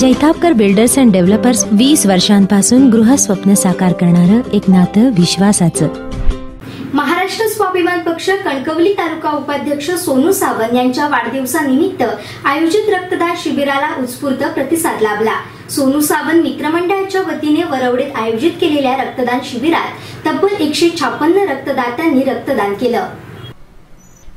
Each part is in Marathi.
जैतापकर बिल्डर्स अँड डेव्हलपर्स वीस वर्षांपासून गृहस्वप्न साकार करणारं एक नातं विश्वासाचं. महाराष्ट्र स्वाभिमान पक्ष कणकवली तालुका उपाध्यक्ष सोनू सावंत यांच्या वाढदिवसानिमित्त आयोजित रक्तदान शिबिराला उत्स्फूर्त प्रतिसाद लाभला. सोनू सावंत मित्रमंडळाच्या वतीने वरवडेत आयोजित केलेल्या रक्तदान शिबिरात तब्बल एकशे छापन्न रक्तदात्यांनी रक्तदान केलं.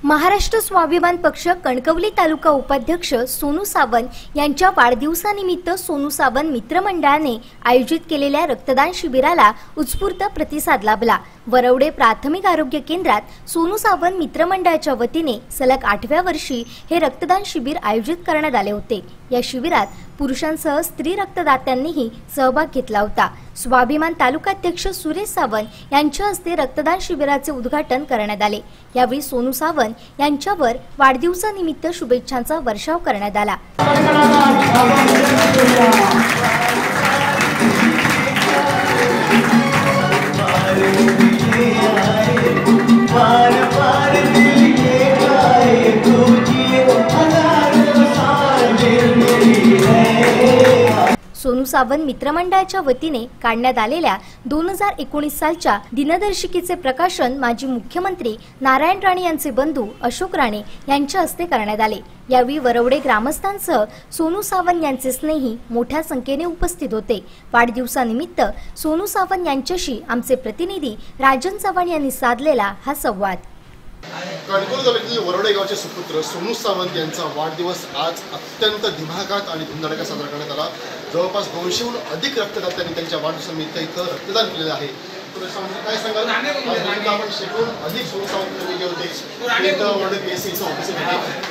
महाराष्ट्र स्वाभिमान पक्ष कणकवली तालुका उपाध्यक्ष सोनू सावंत यांच्या वाढदिवसानिमित्त सोनू सावंत मित्रमंडळाने आयोजित केलेल्या रक्तदान शिबिराला उत्स्फूर्त प्रतिसाद लाभला. वरवडे प्राथमिक आरोग्य केंद्रात सोनू सावंत मित्रमंडळाच्या वतीने सलग आठव्या वर्षी हे रक्तदान शिबिर आयोजित करण्यात आले होते. या शिबिरात पुरुषांसह स्त्री रक्तदात्यांनीही सहभाग घेतला होता. स्वाभिमान तालुकाध्यक्ष सुरेश सावंत यांच्या हस्ते रक्तदान शिबिराचे उद्घाटन करण्यात आले. यावेळी सोनू सावंत यांच्यावर वाढदिवसानिमित्त शुभेच्छांचा वर्षाव करण्यात आला. सोनू सावंत मित्रमंडळाच्या वतीने काढण्यात आलेल्या दोन हजार एकोणीस सालच्या दिनदर्शिकेचे प्रकाशन माजी मुख्यमंत्री नारायण राणे यांचे बंधू अशोक राणे यांच्या हस्ते करण्यात आले. यावेळी वरवडे ग्रामस्थांसह सोनू सावंत यांचे स्नेही मोठ्या संख्येने उपस्थित होते. वाढदिवसानिमित्त सोनू सावंत यांच्याशी आमचे प्रतिनिधी राजन चव्हाण यांनी साधलेला हा संवाद. कणकोल तालुक्यातील वरोडे गावचे सुपुत्र सोनू सावंत यांचा वाढदिवस आज अत्यंत दिमागात आणि धुमधडाक्यात साजरा करण्यात आला. जवळपास दोनशेहून अधिक रक्तदात्यांनी त्यांच्या वाढदिवसानिमित्त इथं रक्तदान केलेलं आहे. काय सांगाल? आपण शेकडून अधिक सोनू सावंत गेले होते. ते पी एस सीचं ऑफिस होते.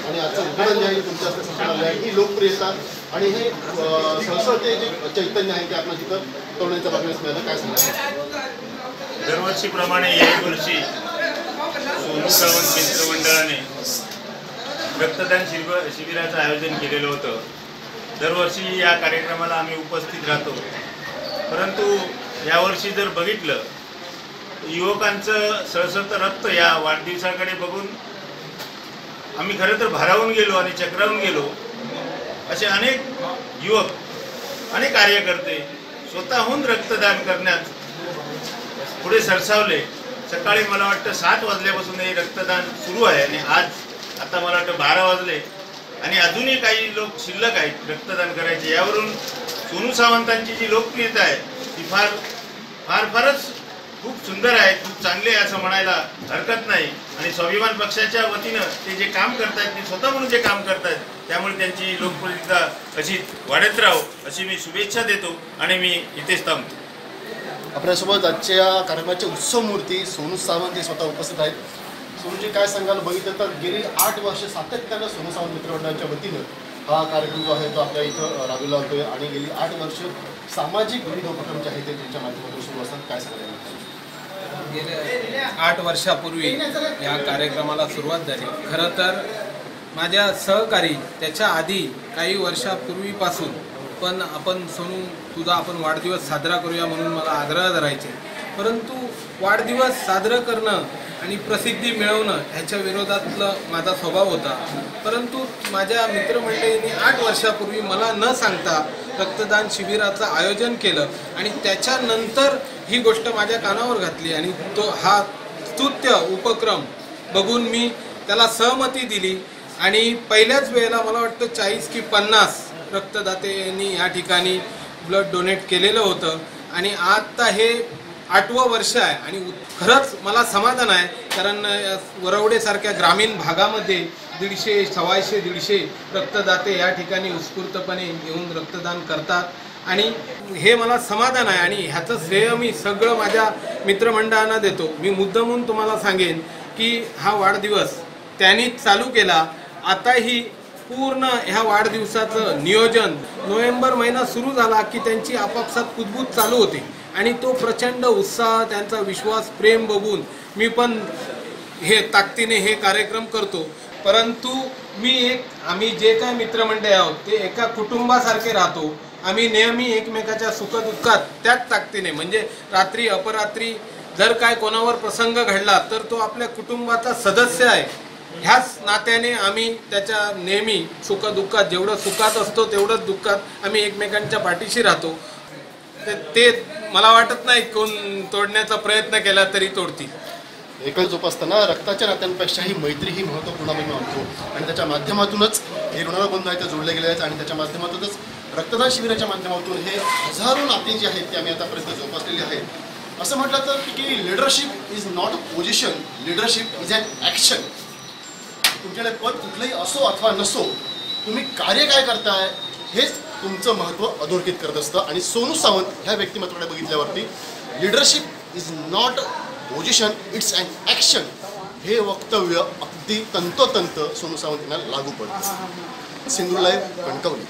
आणि आजचं उद्घाटन जे आहे ते तुमच्या हस्ते आहे ही लोकप्रियता आणि हे अं, सळसळते जे चैतन्य आहे ते आपल्याला तिथं तरुणांच्या बातम्यात मिळालं. काय सांगाल? दरवर्षीप्रमाणे याही वर्षी सोनू सावंत मित्रमंडळाने रक्तदान शिबिर शिबिराचं आयोजन केलेलं होतं. दरवर्षी या कार्यक्रमाला आम्ही उपस्थित राहतो. परंतु यावर्षी जर बघितलं युवकांचं सळसळतं रक्त या वाढदिवसाकडे बघून आम्ही खरं तर भारावून गेलो आणि चक्रावून गेलो. असे अनेक युवक अनेक कार्यकर्ते स्वतःहून रक्तदान करण्यात पुढे सरसावले. सकाळी मला वाटतं सात वाजल्यापासून हे रक्तदान सुरू आहे आणि आज आता मला वाटतं बारा वाजले. आणि अजूनही काही लोक शिल्लक आहेत रक्तदान करायचे. यावरून सोनू सावंतांची जी लोकप्रियता आहे ती फार फार फारच खूप सुंदर आहे खूप चांगले आहे असं म्हणायला हरकत नाही. आणि स्वाभिमान पक्षाच्या वतीनं ते जे काम करतायत ते स्वतः म्हणून जे काम करतायत त्यामुळे त्यांची लोकप्रियता अशी वाढत राहो अशी मी शुभेच्छा देतो आणि मी इथेच थांबतो आपल्यासोबत आजच्या कार्यक्रमाचे उत्सव मूर्ती सोनू सावंत हे स्वतः उपस्थित आहेत. सोनूजी काय सांगाल? बघितलं तर गेली आठ वर्ष सातत्यानं सोनू सावंत मित्रमंडळाच्या वतीनं हा कार्यक्रम जो आहे तो आपल्या इथं राबविला होतोय. आणि गेली आठ वर्ष सामाजिक विविध उपक्रम जे आहेत ते त्यांच्या माध्यमातून सुरू असतात. काय सांगायला गेल्या आठ वर्षापूर्वी या कार्यक्रमाला सुरुवात झाली. खरं तर माझ्या सहकारी त्याच्या आधी काही वर्षापूर्वीपासून पण आपण सोनू तुझा आपण वाढदिवस साजरा करूया म्हणून मला आग्रह धरायचे. परंतु वाढदिवस साजरं करणं आणि प्रसिद्धी मिळवणं ह्याच्या विरोधातलं माझा स्वभाव होता. परंतु माझ्या मित्रमंडळींनी आठ वर्षापूर्वी मला न सांगता रक्तदान शिबिराचं आयोजन केलं आणि त्याच्यानंतर ही गोष्ट माझ्या कानावर घातली आणि तो हा स्तुत्य उपक्रम बघून मी त्याला सहमती दिली आणि पहिल्याच वेळेला मला वाटतं चाळीस की पन्नास रक्तदाते यांनी या ठिकाणी ब्लड डोनेट केलेलं होतं आणि आत्ता हे आठवं वर्ष आहे आणि खरंच मला समाधान आहे कारण वरवडेसारख्या ग्रामीण भागामध्ये दीडशे सव्वाशे दीडशे रक्तदाते या ठिकाणी उत्स्फूर्तपणे येऊन रक्तदान करतात. आणि हे मला समाधान आहे आणि ह्याचं श्रेय मी सगळं माझ्या मित्रमंडळांना देतो. मी मुद्दामून तुम्हाला सांगेन की हा वाढदिवस त्यांनी चालू केला. आताही पूर्ण ह्या वाढदिवसाचं नियोजन नोव्हेंबर महिना सुरू झाला की त्यांची आपापसात कुदबूत चालू होते. आणि तो प्रचंड उत्साह त्यांचा विश्वास प्रेम बघून मी पण हे ताकदीने हे कार्यक्रम करतो. परंतु मी एक आम्ही जे काय मित्रमंडळी आहोत ते एका कुटुंबासारखे राहतो. आम्ही नेहमी एकमेकाच्या सुखदुःखात त्याच ताकदीने म्हणजे रात्री अपरात्री जर काय कोणावर प्रसंग घडला तर तो आपल्या कुटुंबाचा सदस्य आहे. ह्याच नात्याने आम्ही त्याच्या नेहमी सुखदुःखात जेवढं सुखात असतो तेवढंच दुःखात आम्ही एकमेकांच्या पाठीशी राहतो. ते- ते मला वाटत नाही कोण तोडण्याचा प्रयत्न केला तरी तोडतील. एकच जोपासताना रक्ताच्या नात्यांपेक्षाही मैत्री ही महत्त्वपूर्ण आम्ही मानतो. आणि त्याच्या माध्यमातूनच हे ऋणानुबंध आहेत ते जोडले गेले आहेत आणि त्याच्या माध्यमातूनच रक्तदान शिबिराच्या माध्यमातून हे हजारो नाते जे आहेत ते आम्ही आतापर्यंत जोपासलेली आहेत. असं म्हटलं तर की leadership is not a position leadership is an action तुमच्याकडे पद कुठलंही असो अथवा नसो तुम्ही कार्य काय करताय हेच तुमचं महत्त्व अधोरेखित करत असतं. आणि सोनू सावंत ह्या व्यक्तिमत्वाकडे बघितल्यावरती leadership is not position it's and action हे वक्तव्य अगदी तंतोतंत सोनू सावंत यांना लागू पडतं. सिंधू कणकवली.